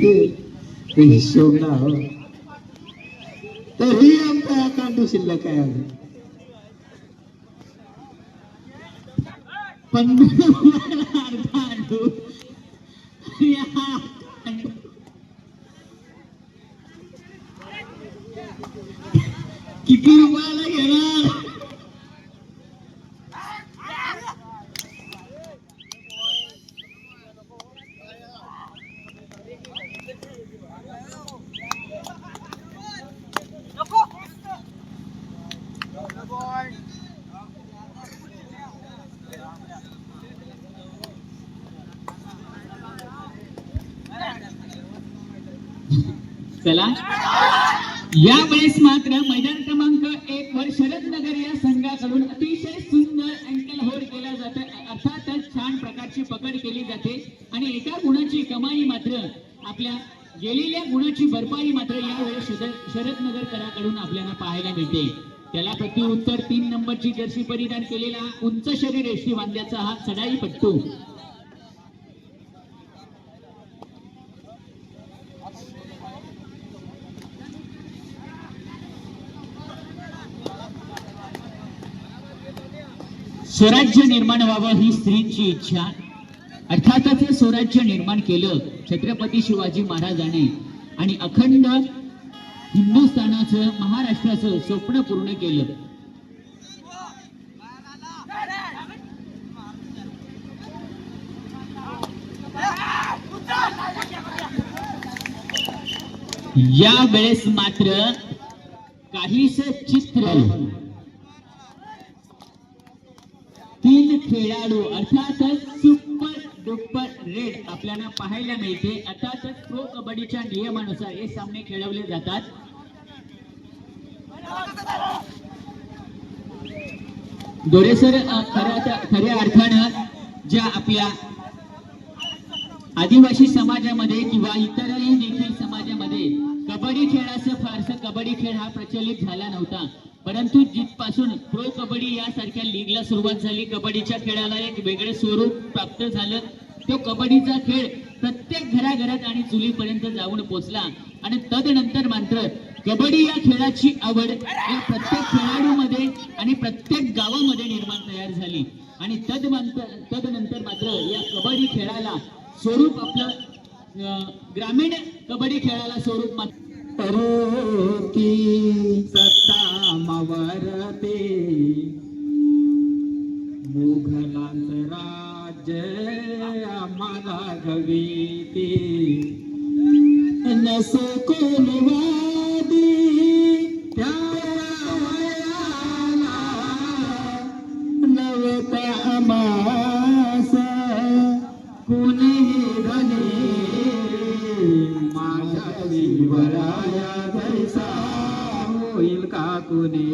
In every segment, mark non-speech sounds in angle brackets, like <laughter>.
ते हिशोब ना हो. तरी आमचा अकाउंट शिल्लक आहे अजून. पण <laughs> किती रुपयाला घेणार? चला. यावेळेस मात्र मैदान क्रमांक एक वर शरद नगर या संघाकडून अतिशय सुंदर अँकल होल्ड केला जातो. अर्थातच छान प्रकारची पकड केली जाते. आणि एका गुणाची कमाई मात्र आपल्या गेलेल्या गुणाची भरपाई मात्र यावेळेस शरद शरद नगर कराकडून आपल्याला पाहायला मिळते. त्याला प्रत्युत्तर तीन नंबरची जर्सी परिधान केलेला उंच शरीर एष्टी बांधल्याचा हा चढाई पट्टू. स्वराज्य निर्माण व्हावं ही स्त्रीची इच्छा. अर्थातच हे स्वराज्य निर्माण केलं छत्रपती शिवाजी महाराजाने. आणि अखंड हिंदुस्थानाचं महाराष्ट्राचं स्वप्न पूर्ण केलं. या वेळेस मात्र काहीस चित्र तीन खेळाडू. अर्थातच सुपर डुपर रेड आपल्याला पाहायला मिळते. अर्थातच प्रो कबड्डीच्या नियमानुसार हे सामने खेळवले जातात. दोरेसर खऱ्या खऱ्या अर्थानं ज्या आपल्या आदिवासी समाजामध्ये किंवा इतरही देखील समाजामध्ये कबड्डी खेळाचं फारसं कबड्डी खेळ हा प्रचलित झाला नव्हता. परंतु जिथपासून प्रो कबड्डी यासारख्या लीगला सुरुवात झाली कबड्डीच्या खेळाला एक वेगळे स्वरूप प्राप्त झालं. तो कबड्डीचा खेळ प्रत्येक घराघरात आणि चुलीपर्यंत जाऊन पोचला. आणि तदनंतर मात्र कबड्डी या खेळाची आवड या प्रत्येक खेळाडूमध्ये आणि प्रत्येक गावामध्ये निर्माण तयार झाली. आणि तद तदनंतर मात्र या कबड्डी खेळाला स्वरूप आपलं ग्रामीण कबड्डी खेला स्वरूप मात्र की सत्ता मवरते. मुघलांचं राज्य आम्हाला गवीते नसो कोलवादी సింహరాయ దైసా ఇల్కాకునే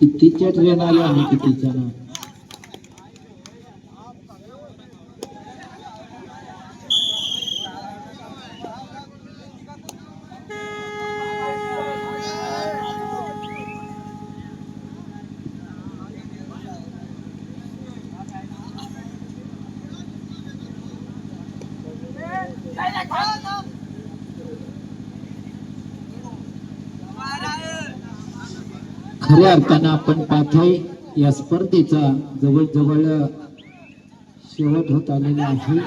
कितीच्या ट्रेन आल्या आणि कितीच्या ना खऱ्या अर्थानं आपण पाहतोय या स्पर्धेचा जवळजवळ शेवट होत आलेला आहे.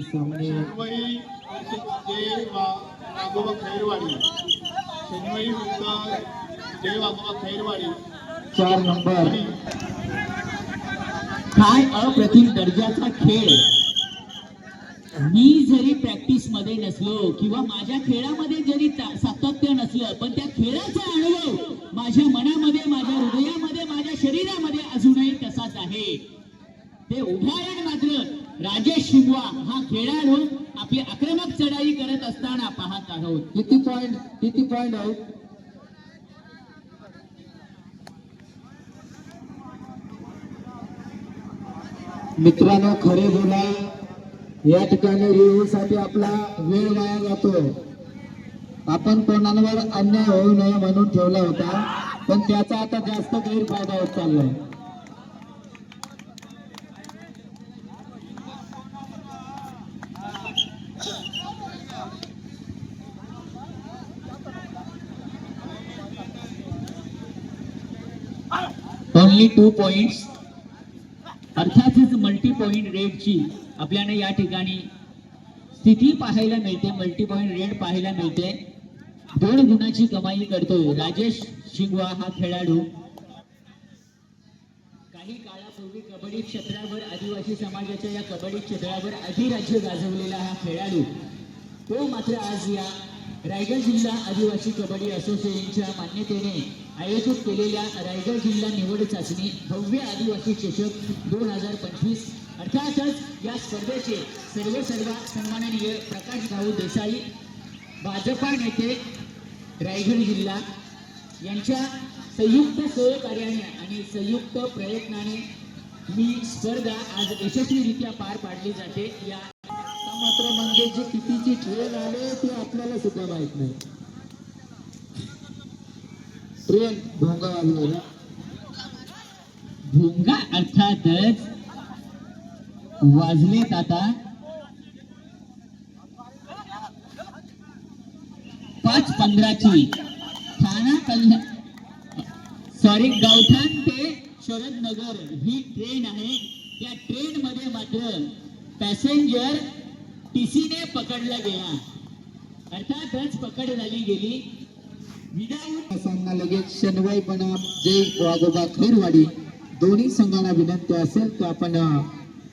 सामने खैरवाडी शनिवारी खैरवाडी चार नंबर. काय अप्रतिम दर्जाचा खेळ? मी जरी प्रॅक्टिसमध्ये नसलो किंवा माझ्या खेळामध्ये जरी सातत्य नसलं पण त्या खेळाचा अनुभव माझ्या मनामध्ये माझ्या हृदयामध्ये माझ्या शरीरामध्ये अजूनही तसाच आहे. ते उदाहरण मात्र राजेश शिंगवा हा खेळाडू आपली आक्रमक चढाई करत असताना पाहत आहोत. किती पॉइंट किती पॉइंट आहोत मित्रांनो खरे बोला. या ठिकाणी रिव्ह्यूसाठी आपला वेळ वाया जातो. आपण कोणावर अन्याय होऊ नये म्हणून ठेवला होता पण त्याचा आता जास्त गैरफायदा होत चाललाय. Only two points. अर्थातच मल्टी पॉईंट रेडची आपल्याला या ठिकाणी स्थिती पाहायला मिळते मल्टी पॉईंट रेड पाहायला मिळते. दोन गुणाची कमाई करतोय राजेश शिंगवा हा खेळाडू. काही काळापूर्वी कबड्डी क्षेत्रावर आदिवासी समाजाच्या या कबड्डी क्षेत्रावर अधिराज्य गाजवलेला हा खेळाडू. तो मात्र आज या रायगड जिल्हा आदिवासी कबड्डी असोसिएशनच्या मान्यतेने आयोजित केलेल्या रायगड जिल्हा निवड चाचणी भव्य आदिवासी चषक दोन हजार पंचवीस. अर्थातच या स्पर्धेचे सर्व सर्व सन्माननीय प्रकाश भाऊ देसाई भाजपा नेते रायगड जिल्हा यांच्या संयुक्त सहकार्याने आणि संयुक्त प्रयत्नाने ही स्पर्धा आज यशस्वीरित्या पार पाडली जाते. या मात्र म्हणजे जी कितीची ट्रेन आले ते आपल्याला सुद्धा माहीत नाही. ट्रेन भोंगा आली ना? भोंगा अर्थातच वाजलेत आता. पाच पंधराची. ठाणा कल्याण सॉरी गावठाण ते शरद नगर ही ट्रेन आहे. या ट्रेन मध्ये मात्र पॅसेंजर टीसीने पकडला गेला. अर्थातच पकड झाली गेली. विदाऊट संघा लगेच शनवाई बनाम जय वाघोबा खैरवाडी. दोन्ही संघाला विनंती असेल तर आपण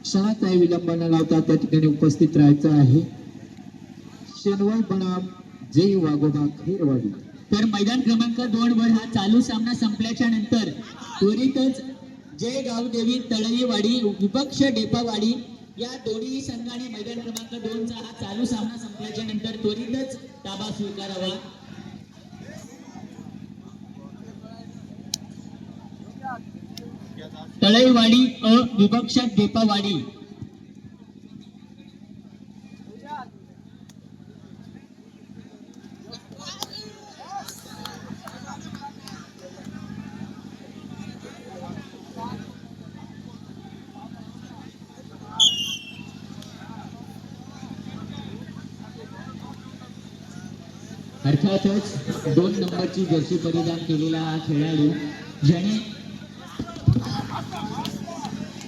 क्षणाचाही विलंब न लावता त्या ठिकाणी उपस्थित राहायचं आहे. शनवाई बनाम जय वाघोबा खैरवाडी. तर मैदान क्रमांक दोन वर हा चालू सामना संपल्याच्या नंतर त्वरितच जय गावदेवी तळईवाडी विपक्ष डेपावाडी या दोन्ही संघाने मैदान क्रमांक दोनचा हा चालू सामना संपल्याच्या नंतर त्वरितच ताबा स्वीकारावा. तळईवाडी अ विपक्ष दीपावाडी. अर्थातच दोन नंबरची जर्सी परिधान केलेला हा खेळाडू ज्याने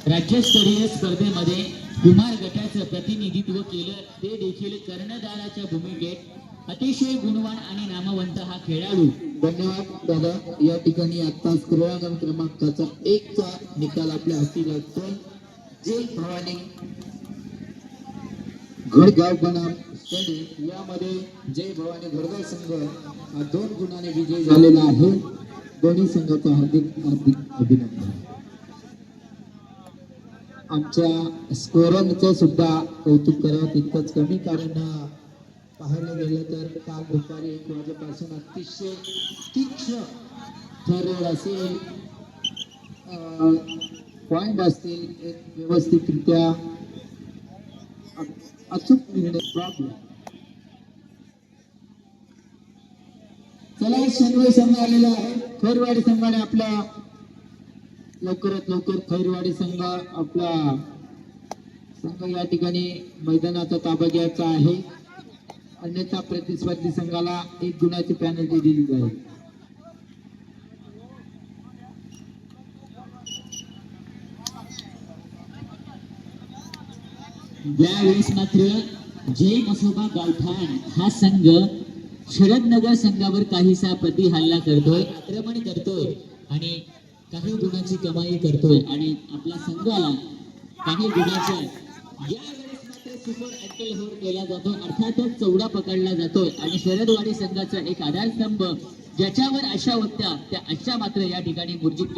राज्यस्तरीय स्पर्धेमध्ये कुमार गटाचं प्रतिनिधित्व केलं ते देखील कर्णधाराच्या भूमिकेत अतिशय गुणवान आणि नामवंत हा खेळाडू. धन्यवाद दादा. या ठिकाणी आत्ताच क्रीडांगण क्रमांकाचा एकचा निकाल आपल्या हाती लागतो जे भवानी घडगाव बनाम त्यांनी यामध्ये जय भवानी घडगाव संघ हा दोन गुणाने विजयी झालेला आहे. दोन्ही संघाचं हार्दिक हार्दिक अभिनंदन. आमच्या स्कोरनचं सुद्धा कौतुक करावं तितकंच कमी कारण पाहायला गेलं तर काल दुपारी एक वाजेपासून अतिशय तीक्ष्ण ठरवलं असेल पॉइंट असतील. एक व्यवस्थितरित्या अचूक निर्णय प्रॉब्लेम चला शनिवारी संघ आलेला आहे. खैरवाडी संघाने आपल्या लवकरात लवकर खैरवाडी संघ आपला संघ या ठिकाणी मैदानाचा ताबा घ्यायचा आहे. अन्यथा प्रतिस्पर्धी संघाला एक गुणाची पॅनल्टी दिली जाईल. यावेळेस मात्र जय मसोबा गावठाण हा संघ शरदनगर संघावर काहीसा प्रति हल्ला करतोय आक्रमण करतोय आणि काही गुणाची कमाई करतोय आणि आपला संघाला काही गुणाच्या यावेळेस मात्र सुपर होर केला जातो. अर्थातच चौडा पकडला जातोय आणि शरदवाडी संघाचा एक आधारस्तंभ ज्याच्यावर आशा होत्या त्या आशा मात्र या ठिकाणी मूर्जित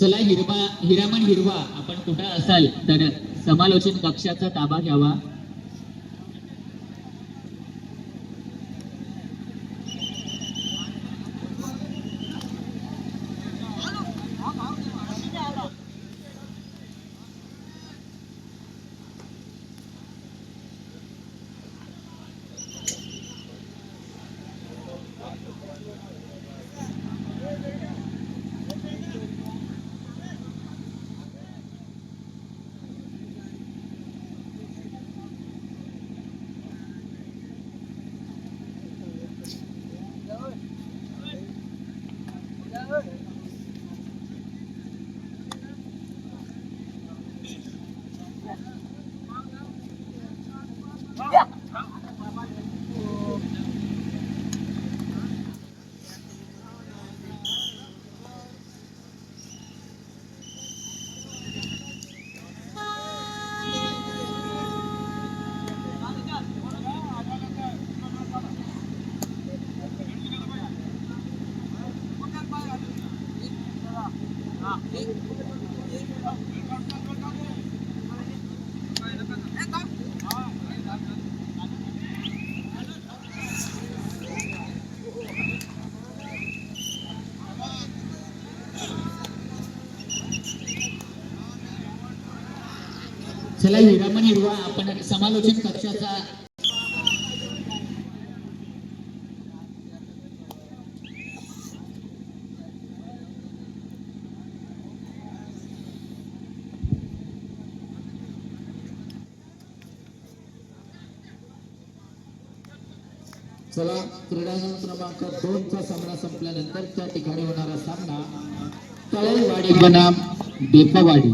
चला हिरवा हिरामण हिरवा आपण कुठं असाल? तर समालोचन कक्षाचा ताबा घ्यावा. चला हिरामण हिरवा. आपण समालोचन कक्षाचा चला क्रीडांगण क्रमांक दोन चा सामना संपल्यानंतर त्या ठिकाणी होणारा सामना तळेवाडी बनाम बेपवाडी.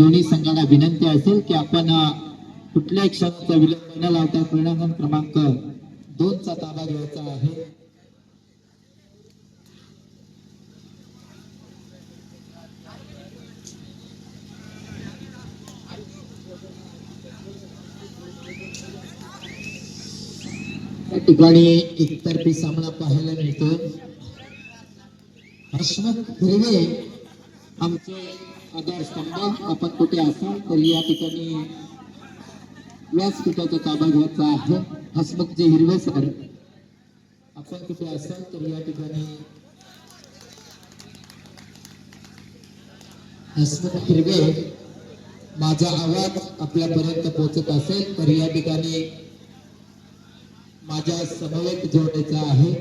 दोन्ही संघाला विनंती असेल की आपण कुठल्या कुठल्याही क्षणाचा विलंब न लावता क्रीडांगण क्रमांक दोन चा ताबा घ्यायचा आहे. ठिकाणी एकतर्फी सामना पाहायला मिळतो हर्षवत हिरवे आमचे आधारस्तंभ आपण कुठे असाल तर या ठिकाणी व्यासपीठाचा ताबा घ्यायचा आहे. हसमतचे हिरवे सर. आपण कुठे असाल तर या ठिकाणी हसमुख हिरवे माझा आवाज आपल्यापर्यंत पोहोचत असेल तर या ठिकाणी माझ्या समवेत जोडायचा आहे.